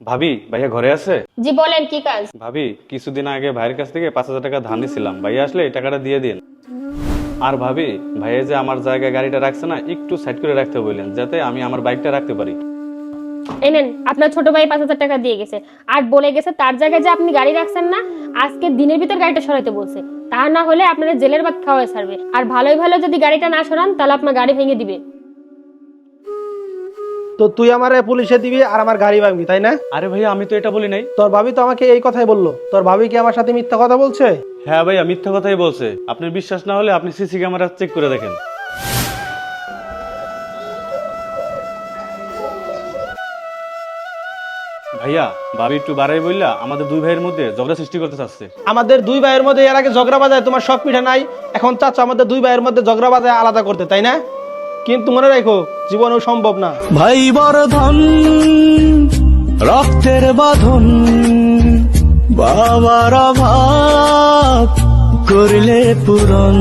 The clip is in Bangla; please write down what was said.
ভাবি ভাইয়া ঘরে আছে? জি বলেন কি কাজ? ভাবি কিছুদিন আগে ভাইয়ের কাছ থেকে পাঁচ হাজার টাকা ধার নিছিলাম। ভাইয়া আসলে এই টাকাটা দিয়ে দিন। আর ভাবি ভাইয়া যে আমার জায়গায় গাড়িটা রাখছে না একটু সাইড করে রাখতে বললেন যাতে আমি আমার বাইকটা রাখতে পারি। এনেন আপনার ছোট ভাই পাঁচ হাজার টাকা দিয়ে গেছে। আর বলে গেছে তার জায়গায় যে আপনি গাড়ি রাখছেন না আজকে দিনের ভিতর গাড়িটা সরাইতে বলছে। তা না হলে আপনারা জেলের ভাত ছাড়বে। আর ভালোই ভালো যদি গাড়িটা না সরান তাহলে আপনার গাড়ি ভেঙে দিবে। তো তুই আমার পুলিশে দিবি আর আমার গাড়ি ভাঙবি তাই না? আরে ভাইয়া আমি তো এটা বলি নাই। তোর ভাবি তো আমাকে এই কথাই বলল। তোর ভাবি কি আমার সাথে মিথ্যা কথা বলছে? হ্যাঁ ভাইয়া মিথ্যা কথাই বলছে। আপনার বিশ্বাস না হলে আপনি সিসি ক্যামেরা চেক করে দেখেন। ভাইয়া ভাবি একটু বাড়াই বললা আমাদের দুই ভাইয়ের মধ্যে ঝগড়া সৃষ্টি করতে চাচ্ছে। আমাদের দুই ভাইয়ের মধ্যে এর আগে ঝগড়া বাজায় তোমার সব পিঠা নাই। এখন চাচ্ছ আমাদের দুই ভাইয়ের মধ্যে ঝগড়া বাজায় আলাদা করতে তাই না? কিন্তু মনে রাখো জীবনও সম্ভব না। ভাই বর্ধন রক্তের বাঁধন বাবার অভাব করলে পূরণ।